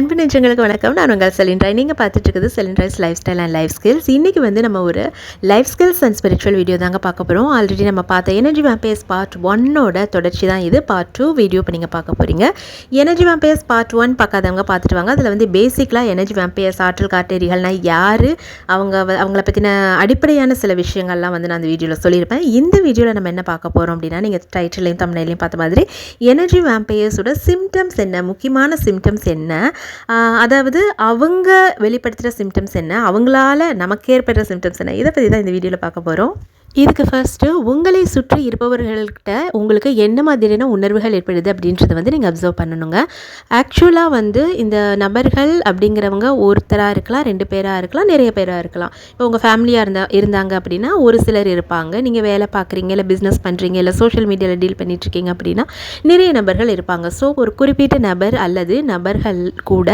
அன்பு நெஞ்சங்களுக்கு வணக்கம். நான் உங்கள் செலின்ராய் நீங்கள் பார்த்துட்டு இருக்குது lifestyle and life skills. இன்றைக்கி வந்து நம்ம ஒரு life skills and spiritual video தாங்க பார்க்க போகிறோம் ஆல்ரெடி நம்ம பார்த்த எனர்ஜி வேம்பேஸ் பார்ட் ஒன்னோட தொடர்ச்சி தான் இது. பார்ட் டூ வீடியோ இப்போ நீங்கள் பார்க்க போகிறீங்க எனர்ஜி வேம்பேஸ் பார்ட் ஒன் பார்க்காதவங்க பார்த்துட்டு வாங்க. அதில் வந்து பேசிக்கலாக எனர்ஜி வேம்பேஸ் ஆற்றல் காட்டேரிகள்னால் யார்? அவங்க அவங்கள பற்றின அடிப்படையான சில விஷயங்கள்லாம் வந்து நான் அந்த வீடியோவில் சொல்லியிருப்பேன். இந்த வீடியோவில் நம்ம என்ன பார்க்க போகிறோம் அப்படின்னா நீங்கள் டைட்டிலையும் தமிழ்லையும் பார்த்த மாதிரி எனர்ஜி வேம்பேஸோட சிம்டம்ஸ் என்ன? முக்கியமான சிம்டம்ஸ் என்ன? அதாவது அவங்க வெளிப்படுத்துகிற சிம்டம்ஸ் என்ன? அவங்களால நமக்கு ஏற்படுற சிம்டம்ஸ் என்ன? இதை பற்றி தான் இந்த வீடியோவில் பார்க்க போகிறோம் இதுக்கு ஃபர்ஸ்ட்டு உங்களை சுற்றி இருப்பவர்கள்கிட்ட உங்களுக்கு என்ன மாதிரியான உணர்வுகள் ஏற்படுது அப்படின்றத வந்து நீங்கள் அப்சர்வ் பண்ணணுங்க. ஆக்சுவலாக வந்து இந்த நபர்கள் அப்படிங்கிறவங்க ஒருத்தராக இருக்கலாம் ரெண்டு பேராக இருக்கலாம் நிறைய பேராக இருக்கலாம். இப்போ உங்கள் ஃபேமிலியாக இருந்தா இருந்தாங்க அப்படின்னா ஒரு சிலர் இருப்பாங்க. நீங்கள் வேலை பார்க்குறீங்க இல்லை பிஸ்னஸ் பண்ணுறீங்க இல்லை சோஷியல் மீடியாவில் டீல் பண்ணிகிட்ருக்கீங்க அப்படின்னா நிறைய நபர்கள் இருப்பாங்க. ஸோ ஒரு குறிப்பிட்ட நபர் அல்லது நபர்கள் கூட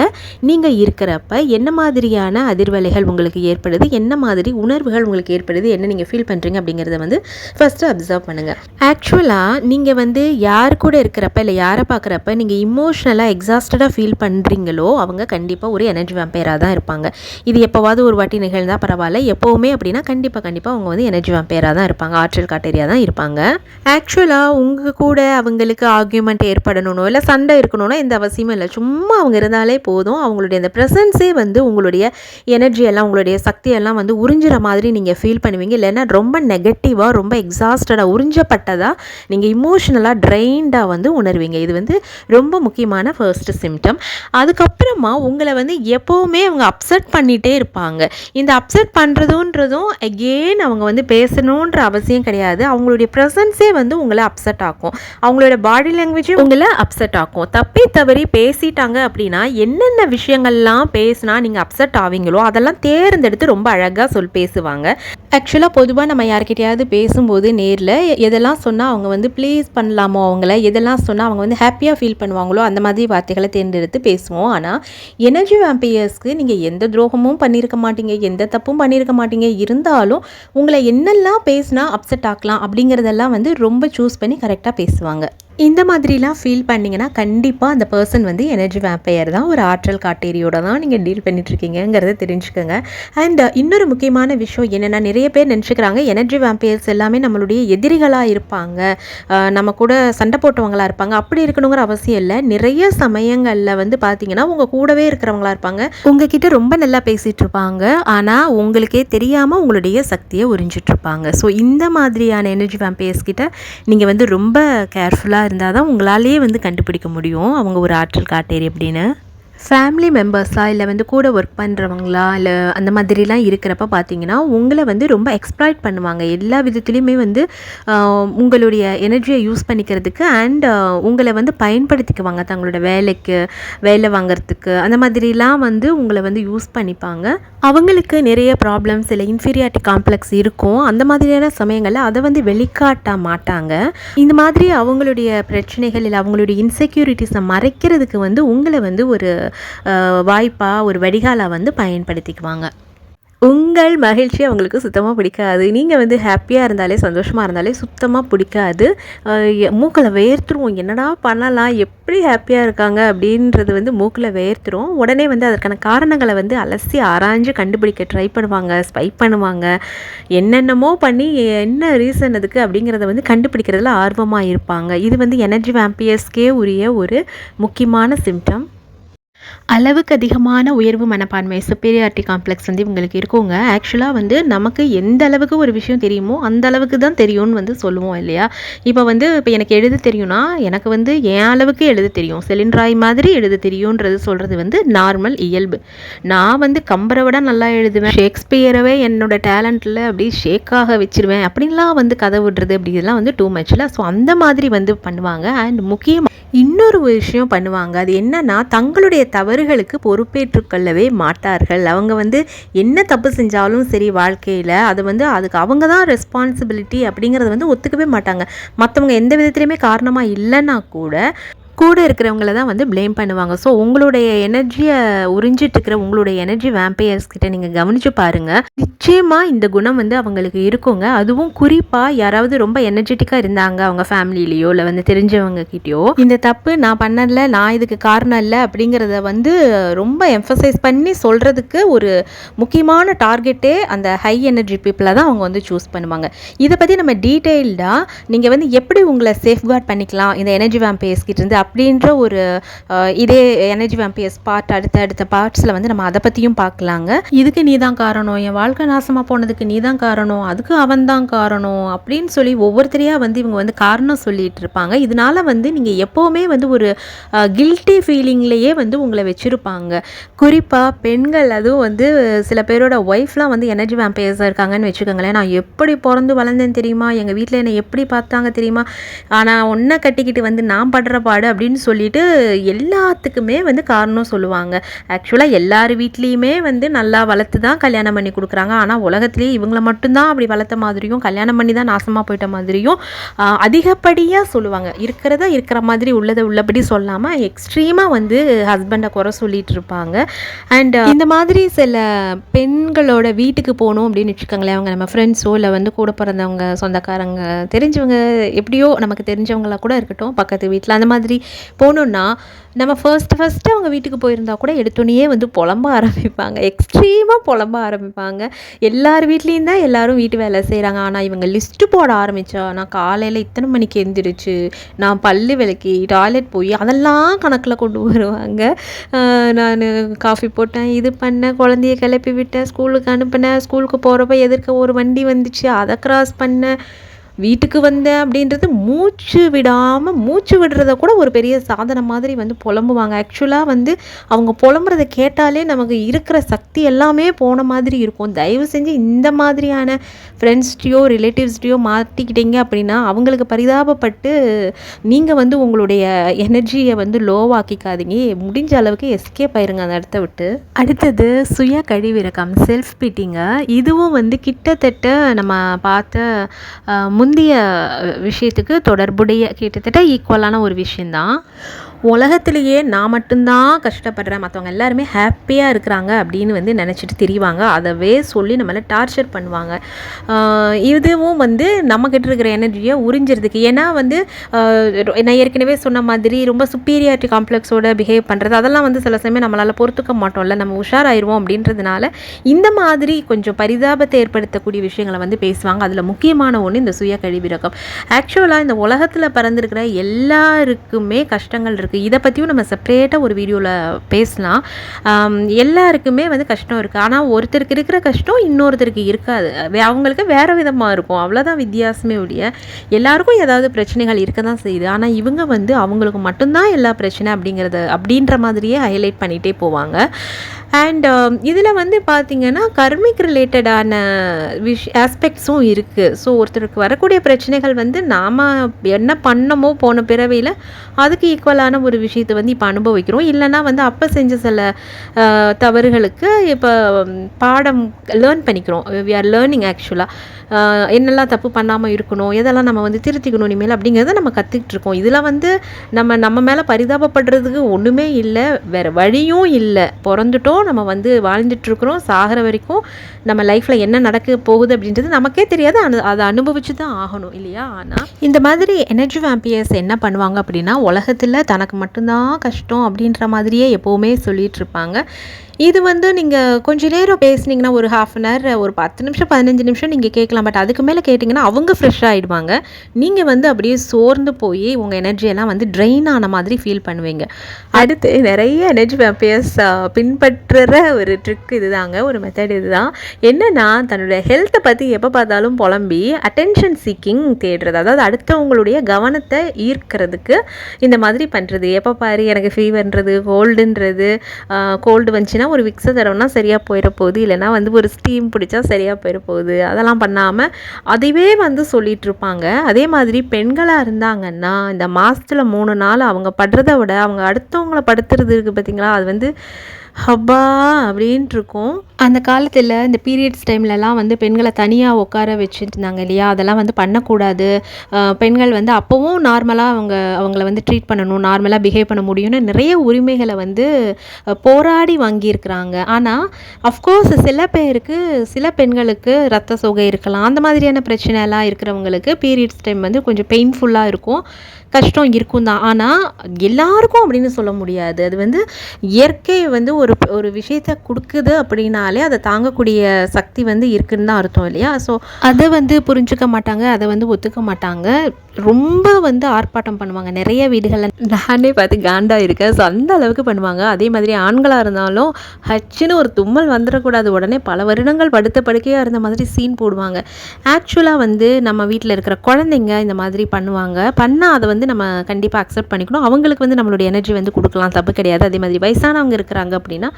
நீங்கள் இருக்கிறப்ப என்ன மாதிரியான அதிர்வலைகள் உங்களுக்கு ஏற்படுது என்ன மாதிரி உணர்வுகள் உங்களுக்கு ஏற்படுது என்ன நீங்கள் ஃபீல் பண்ணுறீங்க அப்படிங்கிறத வந்து ஃபஸ்ட்டு அப்சர்வ் பண்ணுங்கள் ஆக்சுவலாக நீங்கள் வந்து யார் கூட இருக்கிறப்ப இல்லை யாரை பார்க்குறப்ப நீங்கள் இமோஷ்னலாக எக்ஸாஸ்டடாக ஃபீல் பண்ணுறீங்களோ அவங்க கண்டிப்பாக ஒரு எனர்ஜி வம்பேராக தான் இருப்பாங்க. இது எப்போவாவது ஒரு வாட்டி நிகழ்ந்தால் பரவாயில்ல. எப்போவுமே அப்படின்னா கண்டிப்பாக கண்டிப்பாக அவங்க வந்து எனர்ஜி வம்பேராக தான் இருப்பாங்க. ஆற்றல் காட்டேரியாக தான் இருப்பாங்க. ஆக்சுவலாக உங்கள் கூட அவங்களுக்கு ஆர்கியூமெண்ட் ஏற்படணும்னோ இல்லை சண்டை இருக்கணும்னா எந்த அவசியமும் இல்லை. சும்மா அவங்க இருந்தாலே போதும். அவங்களுடைய அந்த ப்ரெசன்ஸே வந்து உங்களுடைய எனர்ஜி எல்லாம் உங்களுடைய சக்தியெல்லாம் வந்து உறிஞ்சுற மாதிரி நீங்கள் ஃபீல் பண்ணுவீங்க. இல்லைன்னா ரொம்ப நெகட்டிவாக ரொம்ப எக்ஸாஸ்டடாக உறிஞ்சப்பட்டதாக நீங்கள் இமோஷ்னலாக ட்ரைண்டாக வந்து உணர்வீங்க. இது வந்து ரொம்ப முக்கியமான ஃபர்ஸ்ட் சிம்டம் அதுக்கப்புறமா உங்களை வந்து எப்போவுமே அவங்க அப்செட் பண்ணிகிட்டே இருப்பாங்க. இந்த அப்செட் பண்ணுறதுன்றதும் எகெயின் அவங்க வந்து பேசணுன்ற அவசியம் கிடையாது. அவங்களுடைய ப்ரெசன்ஸே வந்து உங்களை அப்செட் ஆக்கும். அவங்களோட பாடி லாங்குவேஜும் உங்களை அப்செட் ஆக்கும். தப்பி தவறி பேசிட்டாங்க அப்படின்னா என்னென்ன விஷயங்கள்லாம் பேசினா நீங்கள் அப்செட் ஆவீங்களோ அதெல்லாம் தேர்ந்தெடுத்து ரொம்ப அழகாக சொல் பேசுவாங்க. ஆக்சுவலாக பொதுவாக நம்ம கிட்டேயாவது பேசும்போது நேரில் எதெல்லாம் சொன்னால் அவங்க வந்து ப்ளீஸ் பண்ணலாமோ அவங்கள எதெல்லாம் சொன்னால் அவங்க வந்து ஹாப்பியாக ஃபீல் பண்ணுவாங்களோ அந்த மாதிரி வார்த்தைகளை தேர்ந்தெடுத்து பேசுவோம். ஆனால் எனர்ஜி வேம்பையர்ஸ்க்கு நீங்கள் எந்த துரோகமும் பண்ணியிருக்க மாட்டீங்க எந்த தப்பும் பண்ணியிருக்க மாட்டீங்க. இருந்தாலும் உங்களை என்னெல்லாம் பேசினா அப்செட் ஆக்கலாம் அப்படிங்கிறதெல்லாம் வந்து ரொம்ப சூஸ் பண்ணி கரெக்டாக பேசுவாங்க. இந்த மாதிரிலாம் ஃபீல் பண்ணிங்கன்னா கண்டிப்பாக அந்த பர்சன் வந்து எனர்ஜி வேம்பையர் தான். ஒரு ஆற்றல் காட்டேரியோட தான் நீங்கள் டீல் பண்ணிட்டுருக்கீங்கிறத தெரிஞ்சுக்கோங்க. அண்ட் இன்னொரு முக்கியமான விஷயம் என்னென்னா நிறைய பேர் நினச்சிக்கிறாங்க எனர்ஜி வேம்பையர்ஸ் எல்லாமே நம்மளுடைய எதிரிகளாக இருப்பாங்க. நம்ம கூட சண்டை போட்டவங்களா இருப்பாங்க. அப்படி இருக்கணுங்கிற அவசியம் இல்லை. நிறைய சமயங்களில் வந்து பார்த்தீங்கன்னா உங்கள் கூடவே இருக்கிறவங்களா இருப்பாங்க. உங்ககிட்ட ரொம்ப நல்லா பேசிகிட்டு இருப்பாங்க ஆனால் உங்களுக்கே தெரியாமல் உங்களுடைய சக்தியை உறிஞ்சிட்ருப்பாங்க ஸோ இந்த மாதிரியான எனர்ஜி வேம்பையர்ஸ் கிட்ட நீங்கள் வந்து ரொம்ப கேர்ஃபுல்லாக இருந்தால் தான் உங்களாலேயே வந்து கண்டுபிடிக்க முடியும். அவங்க ஒரு ஆற்றல் காட்டேரி அப்படின்னு. ஃபேமிலி மெம்பர்ஸாக இல்லை வந்து கூட ஒர்க் பண்ணுறவங்களா இல்லை அந்த மாதிரிலாம் இருக்கிறப்ப பார்த்தீங்கன்னா உங்களை வந்து ரொம்ப எக்ஸ்ப்ளாய்ட் பண்ணுவாங்க. எல்லா விதத்துலேயுமே வந்து உங்களுடைய எனர்ஜியை யூஸ் பண்ணிக்கிறதுக்கு அண்ட் உங்களை வந்து பயன்படுத்திக்குவாங்க. தங்களோட வேலைக்கு வேலை வாங்குறதுக்கு அந்த மாதிரிலாம் வந்து உங்களை வந்து யூஸ் பண்ணிப்பாங்க. அவங்களுக்கு நிறைய ப்ராப்ளம்ஸ் இல்லை இன்ஃபீரியாரிட்டி காம்ப்ளெக்ஸ் இருக்கும். அந்த மாதிரியான சமயங்களில் அதை வந்து வெளிக்காட்ட மாட்டாங்க. இந்த மாதிரி அவங்களுடைய பிரச்சனைகள் இல்லை அவங்களுடைய இன்செக்யூரிட்டிஸை மறைக்கிறதுக்கு வந்து உங்களை வந்து ஒரு வாய்ப்பாக ஒரு வடிகாலாக வந்து பயன்படுத்திக்குவாங்க. உங்கள் மகிழ்ச்சி அவங்களுக்கு சுத்தமாக பிடிக்காது. நீங்கள் வந்து ஹாப்பியாக இருந்தாலே சந்தோஷமாக இருந்தாலே சுத்தமாக பிடிக்காது. மூக்களை மூக்கில் வேர்த்துருவோம். என்னடா பண்ணலாம்? எப்படி ஹாப்பியாக இருக்காங்க? அப்படின்றது வந்து மூக்கில் வேர்த்துரும். உடனே வந்து அதற்கான காரணங்களை வந்து அலசி ஆராய்ஞ்சு கண்டுபிடிக்க ட்ரை பண்ணுவாங்க ஸ்பை பண்ணுவாங்க. என்னென்னமோ பண்ணி என்ன ரீசன் அதுக்கு அப்படிங்கிறத வந்து கண்டுபிடிக்கிறதுல ஆர்வமாக இருப்பாங்க. இது வந்து எனர்ஜி வேம்பியர்ஸ்க்கே உரிய ஒரு முக்கியமான சிம்டம் அளவுக்கு அதிகமான உயர்வு மனப்பான்மை சுப்பீரியாரிட்டி காம்ப்ளெக்ஸ் வந்து இவங்களுக்கு இருக்குங்க. ஆக்சுவலாக வந்து நமக்கு எந்த அளவுக்கு ஒரு விஷயம் தெரியுமோ அந்த அளவுக்கு தான் தெரியும்னு வந்து சொல்லுவோம் இல்லையா? இப்போ வந்து இப்போ எனக்கு எழுத தெரியும்னா எனக்கு வந்து என் அளவுக்கு எழுத தெரியும். செலின்ராய் மாதிரி எழுத தெரியுன்றது சொல்கிறது வந்து நார்மல் இயல்பு. நான் வந்து கம்பரை விட நல்லா எழுதுவேன். ஷேக்ஸ்பியரவே என்னோட டேலண்ட்டில் அப்படி ஷேக்காக வச்சிருவேன். அப்படின்லாம் வந்து கதை விடுறது அப்படி இதெல்லாம் வந்து டூ மச்சில் ஸோ அந்த மாதிரி வந்து பண்ணுவாங்க. அண்ட் முக்கியமாக இன்னொரு விஷயம் பண்ணுவாங்க. அது என்னன்னா தங்களுடைய தவறுகளுக்கு பொறுப்பேற்றுக்கொள்ளவே மாட்டார்கள். அவங்க வந்து என்ன தப்பு செஞ்சாலும் சரி வாழ்க்கையில் அது வந்து அதுக்கு அவங்க தான் ரெஸ்பான்சிபிலிட்டி அப்படிங்கிறத வந்து ஒத்துக்கவே மாட்டாங்க. மற்றவங்க எந்த விதத்துலையுமே காரணமாக இல்லைன்னா கூட கூட இருக்கிறவங்கள தான் வந்து ப்ளேம் பண்ணுவாங்க. ஸோ உங்களுடைய எனர்ஜியை உறிஞ்சிட்டு இருக்கிற உங்களுடைய எனர்ஜி வேம்பையர்ஸ் கிட்ட நீங்கள் கவனிச்சு பாருங்கள் நிச்சயமாக இந்த குணம் வந்து அவங்களுக்கு இருக்குங்க. அதுவும் குறிப்பாக யாராவது ரொம்ப எனர்ஜெட்டிக்காக இருந்தாங்க அவங்க ஃபேமிலிலேயோ இல்லை வந்து தெரிஞ்சவங்க கிட்டயோ இந்த தப்பு நான் பண்ணல நான் இதுக்கு காரணம் இல்லை அப்படிங்கிறத வந்து ரொம்ப எம்ஃபசைஸ் பண்ணி சொல்கிறதுக்கு ஒரு முக்கியமான டார்கெட்டே அந்த ஹை எனர்ஜி பீப்புளை தான் அவங்க வந்து சூஸ் பண்ணுவாங்க. இதை பற்றி நம்ம டீட்டெயில்டாக நீங்கள் வந்து எப்படி உங்களை சேஃப்கார்ட் பண்ணிக்கலாம்? இந்த எனர்ஜி வேம்பையர்ஸ் கிட்டேருந்து அப்படின்ற ஒரு இதே எனர்ஜி வேம்பையர்ஸ் பார்ட் அடுத்த அடுத்த பார்ட்ஸில் வந்து நம்ம அதை பற்றியும் பார்க்கலாங்க இதுக்கு நீ தான் காரணம். என் வாழ்க்கை நாசமாக போனதுக்கு நீ தான் காரணம். அதுக்கு அவன் தான் காரணம் அப்படின்னு சொல்லி ஒவ்வொருத்தரையாக வந்து இவங்க வந்து காரணம் சொல்லிட்டு இருப்பாங்க. இதனால வந்து நீங்கள் எப்போவுமே வந்து ஒரு கில்ட்டி ஃபீலிங்லேயே வந்து உங்களை வச்சுருப்பாங்க. குறிப்பாக பெண்கள் அதுவும் வந்து சில பேரோட ஒய்ஃப்லாம் வந்து எனர்ஜி வேம்பையர்ஸாக இருக்காங்கன்னு வச்சுக்கோங்களேன். நான் எப்படி பிறந்து வளர்ந்தேன்னு தெரியுமா? எங்கள் வீட்டில் என்னை எப்படி பார்த்தாங்க தெரியுமா? ஆனால் ஒன்றை கட்டிக்கிட்டு வந்து நான் படுற பாடு அப்படின்னு சொல்லிட்டு எல்லாத்துக்குமே வந்து காரணம் சொல்லுவாங்க. ஆக்சுவலாக எல்லார் வீட்லேயுமே வந்து நல்லா வளர்த்து தான் கல்யாணம் பண்ணி கொடுக்குறாங்க. ஆனால் உலகத்துலேயே இவங்கள மட்டும்தான் அப்படி வளர்த்த மாதிரியும் கல்யாணம் பண்ணி தான் நாசமாக போயிட்ட மாதிரியும் அதிகப்படியாக சொல்லுவாங்க. இருக்கிறத இருக்கிற மாதிரி உள்ளதை உள்ளபடி சொல்லாமல் எக்ஸ்ட்ரீமாக வந்து ஹஸ்பண்டை குறை சொல்லிட்டு இருப்பாங்க. அண்ட் இந்த மாதிரி சில பெண்களோட வீட்டுக்கு போகணும் அப்படின்னு வச்சுக்கோங்களேன். அவங்க நம்ம ஃப்ரெண்ட்ஸோ இல்லை வந்து கூட பிறந்தவங்க சொந்தக்காரங்க தெரிஞ்சவங்க எப்படியோ நமக்கு தெரிஞ்சவங்களா கூட இருக்கட்டும் பக்கத்து வீட்டில் அந்த மாதிரி போகணுன்னா நம்ம ஃபர்ஸ்ட் ஃபஸ்ட்டு அவங்க வீட்டுக்கு போயிருந்தா கூட எடுத்தோடனே வந்து புலம்ப ஆரம்பிப்பாங்க. எக்ஸ்ட்ரீமாக புலம்ப ஆரம்பிப்பாங்க. எல்லார் வீட்லேயும் தான் எல்லாரும் வீட்டு வேலை செய்கிறாங்க ஆனால் இவங்க லிஸ்ட்டு போட ஆரம்பித்தா நான் காலையில் இத்தனை மணிக்கு எழுந்திரிச்சு நான் பல்லு விளக்கி டாய்லெட் போய் அதெல்லாம் கணக்கில் கொண்டு வருவாங்க. நான் காஃபி போட்டேன் இது பண்ணேன் குழந்தைய கிளப்பி விட்டேன் ஸ்கூலுக்கு அனுப்பினேன் ஸ்கூலுக்கு போகிறப்ப எதிர்க்க ஒரு வண்டி வந்துச்சு அதை க்ராஸ் பண்ணேன். வீட்டுக்கு வந்தேன் அப்படின்றது மூச்சு விடாமல் மூச்சு விடுறத கூட ஒரு பெரிய சாதனை மாதிரி வந்து புலம்புவாங்க. ஆக்சுவலாக வந்து அவங்க புலம்புறத கேட்டாலே நமக்கு இருக்கிற சக்தி எல்லாமே போன மாதிரி இருக்கும். தயவு செஞ்சு இந்த மாதிரியான ஃப்ரெண்ட்ஸ்டையோ ரிலேட்டிவ்ஸ்டையோ மாற்றிக்கிட்டீங்க அப்படின்னா அவங்களுக்கு பரிதாபப்பட்டு நீங்கள் வந்து உங்களுடைய எனர்ஜியை வந்து லோவாக்கிக்காதீங்க முடிஞ்ச அளவுக்கு எஸ்கேப் ஆயிருங்க அந்த இடத்த விட்டு. அடுத்தது சுய கழிவிறக்கம் செல்ஃப் பிட்டிங்க இதுவும் வந்து கிட்டத்தட்ட நம்ம பார்த்த முந்தைய விஷயத்துக்கு தொடர்புடைய கிட்டத்தட்ட ஈக்குவலான ஒரு விஷயந்தான் உலகத்திலேயே நான் மட்டும்தான் கஷ்டப்படுறேன். மற்றவங்க எல்லாருமே ஹாப்பியாக இருக்கிறாங்க அப்படின்னு வந்து நினச்சிட்டு திரிவாங்க. அதவே சொல்லி நம்மளை டார்ச்சர் பண்ணுவாங்க. இதுவும் வந்து நம்மக்கிட்ட இருக்கிற எனர்ஜியை உறிஞ்சிருதுக்கு ஏன்னா வந்து நான் ஏற்கனவே சொன்ன மாதிரி ரொம்ப சுப்பீரியாரிட்டி காம்ப்ளெக்ஸோட பிஹேவ் பண்ணுறது அதெல்லாம் வந்து சில சமயம் நம்மளால் பொறுத்துக்க மாட்டோம்ல. நம்ம உஷாராயிருவோம் அப்படின்றதுனால இந்த மாதிரி கொஞ்சம் பரிதாபத்தை ஏற்படுத்தக்கூடிய விஷயங்களை வந்து பேசுவாங்க. அதில் முக்கியமான ஒன்று இந்த சுய கழிவிறக்கம் ஆக்சுவலாக இந்த உலகத்தில் பறந்துருக்கிற எல்லாருக்குமே கஷ்டங்கள் இருக்குது இதை பற்றியும் நம்ம செப்பரேட்டாக ஒரு வீடியோவில் பேசலாம். எல்லாருக்குமே வந்து கஷ்டம் இருக்குது ஆனால் ஒருத்தருக்கு இருக்கிற கஷ்டம் இன்னொருத்தருக்கு இருக்காது. வே- அவங்களுக்கு வேறு விதமாக இருக்கும். அவ்வளோதான் வித்தியாசமே உடைய எல்லாருக்கும் ஏதாவது பிரச்சனைகள் இருக்க தான் செய்யுது. ஆனால் இவங்க வந்து அவங்களுக்கு மட்டும்தான் எல்லா பிரச்சனை அப்படிங்கிறத அப்படின்ற மாதிரியே ஹைலைட் பண்ணிகிட்டே போவாங்க. அண்ட் இதில் வந்து பார்த்திங்கன்னா கர்மிக் ரிலேட்டடான விஷ் ஆஸ்பெக்ட்ஸும் இருக்குது ஸோ ஒருத்தருக்கு வரக்கூடிய பிரச்சனைகள் வந்து நாம் என்ன பண்ணமோ போன பிறவியில் அதுக்கு ஈக்குவலான ஒரு விஷயத்தை வந்து இப்போ அனுபவிக்கிறோம். இல்லைன்னா வந்து அப்போ செஞ்ச சில தவறுகளுக்கு இப்போ பாடம் லேர்ன் பண்ணிக்கிறோம். வி ஆர் லேர்னிங் ஆக்சுவலாக என்னெல்லாம் தப்பு பண்ணாமல் இருக்கணும் எதெல்லாம் நம்ம வந்து திருத்திக்கணும் இனிமேல் அப்படிங்கிறத நம்ம கற்றுக்கிட்டு இருக்கோம். இதில் வந்து நம்ம நம்ம மேலே பரிதாபப்படுறதுக்கு ஒன்றுமே இல்லை வேறு வழியும் இல்லை. பிறந்துட்டோம் நம்ம வந்து வாழ்ந்துட்டுருக்குறோம் சாகிற வரைக்கும் நம்ம லைஃப்பில் என்ன நடக்க போகுது அப்படின்றது நமக்கே தெரியாது. அனு அதை அனுபவிச்சு தான் ஆகணும் இல்லையா ஆனால் இந்த மாதிரி எனர்ஜி வேம்பியர்ஸ் என்ன பண்ணுவாங்க அப்படின்னா உலகத்தில் தனக்கு மட்டும்தான் கஷ்டம் அப்படின்ற மாதிரியே எப்போவுமே சொல்லிட்டு இருப்பாங்க. இது வந்து நீங்கள் கொஞ்சம் நேரம் பேசுனீங்கன்னா ஒரு ஹாஃப் அன் ஹவர் ஒரு பத்து நிமிஷம் பதினஞ்சு நிமிஷம் நீங்கள் கேட்கலாம். பட் அதுக்கு மேலே கேட்டிங்கன்னா அவங்க ஃப்ரெஷ் ஆகிடுவாங்க நீங்கள் வந்து அப்படியே சோர்ந்து போய் உங்கள் எனர்ஜியெல்லாம் வந்து ட்ரெயின் ஆன மாதிரி ஃபீல் பண்ணுவீங்க. அடுத்து நிறைய எனர்ஜி வேம்பியர்ஸ் பின்பற்றுற ஒரு ட்ரிக் இதுதாங்க. ஒரு மெத்தட் இதுதான். என்னென்னா தன்னுடைய ஹெல்த்தை பற்றி எப்போ பார்த்தாலும் புலம்பி அட்டென்ஷன் சீக்கிங் தேடுறது. அதாவது அடுத்தவங்களுடைய கவனத்தை ஈர்க்கிறதுக்கு இந்த மாதிரி பண்ணுறது எப்போ பாரு எனக்கு ஃபீவர்ன்றது கோல்டுன்றது கோல்டு வந்துச்சுன்னா ஒரு விக்ஸை தடவைனா சரியாக போயிட போகுது. இல்லைன்னா வந்து ஒரு ஸ்டீம் பிடிச்சா சரியாக போயிட போகுது. அதெல்லாம் பண்ணாமல் அதுவே வந்து சொல்லிகிட்ருப்பாங்க அதே மாதிரி பெண்களாக இருந்தாங்கன்னா இந்த மாதத்தில் மூணு நாள் அவங்க படுறத விட அவங்க அடுத்தவங்கள படுத்துறது இருக்குது பார்த்திங்களா அது வந்து ஹப்பா அப்படின்ட்டு இருக்கும் அந்த காலத்தில் இந்த பீரியட்ஸ் டைம்லலாம் வந்து பெண்களை தனியாக உட்கார வச்சுருந்தாங்க இல்லையா? அதெல்லாம் வந்து பண்ணக்கூடாது. பெண்கள் வந்து அப்போவும் நார்மலாக அவங்க அவங்கள வந்து ட்ரீட் பண்ணணும் நார்மலாக பிஹேவ் பண்ண முடியும்னு நிறைய உரிமைகளை வந்து போராடி வாங்கியிருக்கிறாங்க. ஆனால் அஃப்கோர்ஸ் சில பேருக்கு சில பெண்களுக்கு ரத்த சோகை இருக்கலாம். அந்த மாதிரியான பிரச்சனை எல்லாம் இருக்கிறவங்களுக்கு பீரியட்ஸ் டைம் வந்து கொஞ்சம் பெயின்ஃபுல்லாக இருக்கும். கஷ்டம் இருக்கும் தான் ஆனால் எல்லாருக்கும் அப்படின்னு சொல்ல முடியாது. அது வந்து இயற்கை வந்து ஒரு ஒரு விஷயத்தை கொடுக்குது அப்படின்னாலே அதை தாங்கக்கூடிய சக்தி வந்து இருக்குன்னு தான் அர்த்தம் இல்லையா? ஸோ அதை வந்து புரிஞ்சுக்க மாட்டாங்க அதை வந்து ஒத்துக்க மாட்டாங்க. ரொம்ப வந்து ஆர்ப்பாட்டம் பண்ணுவாங்க. நிறைய வீடுகளில் நானே பார்த்து காண்டா இருக்கேன். ஸோ அந்த அளவுக்கு பண்ணுவாங்க. அதே மாதிரி ஆண்களாக இருந்தாலும் ஹச்சுன்னு ஒரு தும்மல் வந்துடக்கூடாது உடனே பல வருடங்கள் படுத்த படுக்கையாக இருந்த மாதிரி சீன் போடுவாங்க. ஆக்சுவலாக வந்து நம்ம வீட்டில் இருக்கிற குழந்தைங்க இந்த மாதிரி பண்ணுவாங்க. பண்ணால் அதை வந்து நம்ம கண்டிப்பாக அக்செப்ட் பண்ணிக்கணும். அவங்களுக்கு வந்து நம்மளுடைய எனர்ஜி வந்து கொடுக்கலாம். தப்பு கிடையாது. அதே மாதிரி வயசானவங்க இருக்கிறாங்க அப்படின்னா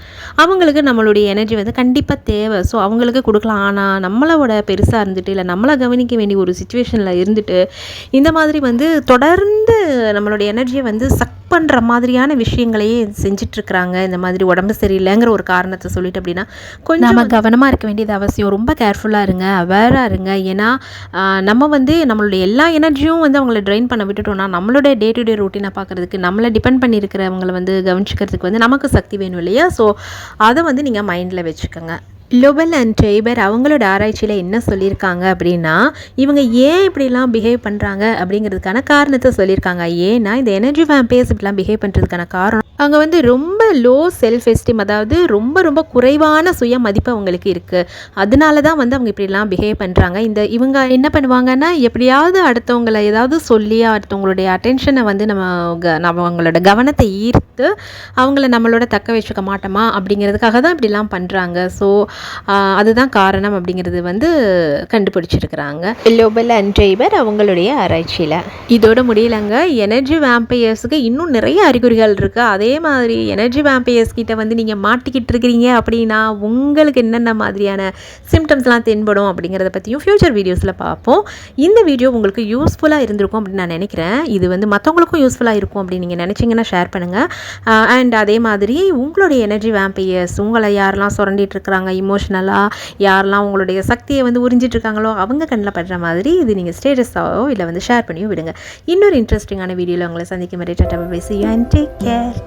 அவங்களுக்கு நம்மளுடைய எனர்ஜி வந்து கண்டிப்பாக தேவை. ஸோ அவங்களுக்கு கொடுக்கலாம். ஆனால் நம்மளோட பெருசாக இருந்துட்டு இல்லை நம்மளை கவனிக்க வேண்டிய ஒரு சுச்சுவேஷனில் இருந்துட்டு இந்த மாதிரி வந்து தொடர்ந்து நம்மளுடைய எனர்ஜியை வந்து சக் பண்ணுற மாதிரியான விஷயங்களையே செஞ்சிட்ருக்குறாங்க இந்த மாதிரி உடம்பு சரியில்லைங்கிற ஒரு காரணத்தை சொல்லிட்டு அப்படின்னா கொஞ்சம் நம்ம கவனமாக இருக்க வேண்டியது அவசியம். ரொம்ப கேர்ஃபுல்லாக இருங்க. அவேராக இருங்க. ஏன்னா நம்ம வந்து நம்மளுடைய எல்லா எனர்ஜியும் வந்து அவங்கள ட்ரெயின் பண்ண விட்டுட்டோம்னா நம்மளுடைய டே டு டே ரொட்டீனை பார்க்குறதுக்கு நம்மளை டிபெண்ட் பண்ணியிருக்கிறவங்கள வந்து கவனிச்சிக்கிறதுக்கு வந்து நமக்கு சக்தி வேணும் இல்லையா? ஸோ அதை வந்து நீங்கள் மைண்டில் வச்சுக்கோங்க. லொபல் அண்ட் டெய்பர் அவங்களோட ஆராய்ச்சியில் என்ன சொல்லியிருக்காங்க அப்படின்னா இவங்க ஏன் இப்படிலாம் பிஹேவ் பண்ணுறாங்க அப்படிங்கிறதுக்கான காரணத்தை சொல்லியிருக்காங்க. ஏன்னா இந்த எனர்ஜி வேம்பேஸ் இப்படிலாம் பிஹேவ் பண்ணுறதுக்கான காரணம் அவங்க வந்து ரொம்ப லோ செல்ஃப் எஸ்டீம் அதாவது ரொம்ப ரொம்ப குறைவான சுய மதிப்பு அவங்களுக்கு இருக்குது அதனால தான் வந்து அவங்க இப்படிலாம் பிஹேவ் பண்ணுறாங்க இந்த இவங்க என்ன பண்ணுவாங்கன்னா எப்படியாவது அடுத்தவங்களை ஏதாவது சொல்லி அடுத்தவங்களுடைய அட்டென்ஷனை வந்து நம்ம நம்ம அவங்களோட கவனத்தை ஈர்த்து அவங்கள நம்மளோட தக்க வச்சுக்க மாட்டோமா? அப்படிங்கிறதுக்காக தான் இப்படிலாம் பண்ணுறாங்க ஸோ அதுதான் காரணம் அப்படிங்கிறது வந்து கண்டுபிடிச்சிருக்கிறாங்க. லோபல் ஜெய்பர் அவங்களுடைய ஆராய்ச்சியில். இதோட முடியலங்க. எனர்ஜி வேம்பையர்ஸுக்கு இன்னும் நிறைய அறிகுறிகள் இருக்குது அதே அதே மாதிரி எனர்ஜி வேம்பையர்ஸ் கிட்ட வந்து நீங்கள் மாட்டிக்கிட்டு இருக்கிறீங்க அப்படின்னா உங்களுக்கு என்னென்ன மாதிரியான சிம்டம்ஸ்லாம் தென்படும் அப்படிங்கிறத பற்றியும் ஃப்யூச்சர் வீடியோஸில் பார்ப்போம். இந்த வீடியோ உங்களுக்கு யூஸ்ஃபுல்லாக இருந்திருக்கும் அப்படின்னு நான் நினைக்கிறேன். இது வந்து மற்றவங்களுக்கும் யூஸ்ஃபுல்லாக இருக்கும் அப்படின்னு நீங்கள் நினச்சிங்கன்னா ஷேர் பண்ணுங்கள் அண்ட் அதே மாதிரி உங்களுடைய எனர்ஜி வேம்பையர்ஸ் உங்களை யாரெல்லாம் சுரண்டிட்டு இருக்கிறாங்க இமோஷனலாக யாரெல்லாம் உங்களுடைய சக்தியை வந்து உறிஞ்சிட்ருக்காங்களோ அவங்க கண்ணில் படுற மாதிரி இது நீங்கள் ஸ்டேட்டஸாவோ இல்லை வந்து ஷேர் பண்ணியோ விடுங்க. இன்னொரு இன்ட்ரெஸ்டிங்கான வீடியோவில் உங்களை சந்திக்கும் மாதிரி டாட்டா பேசி அண்ட் டேக் கேர்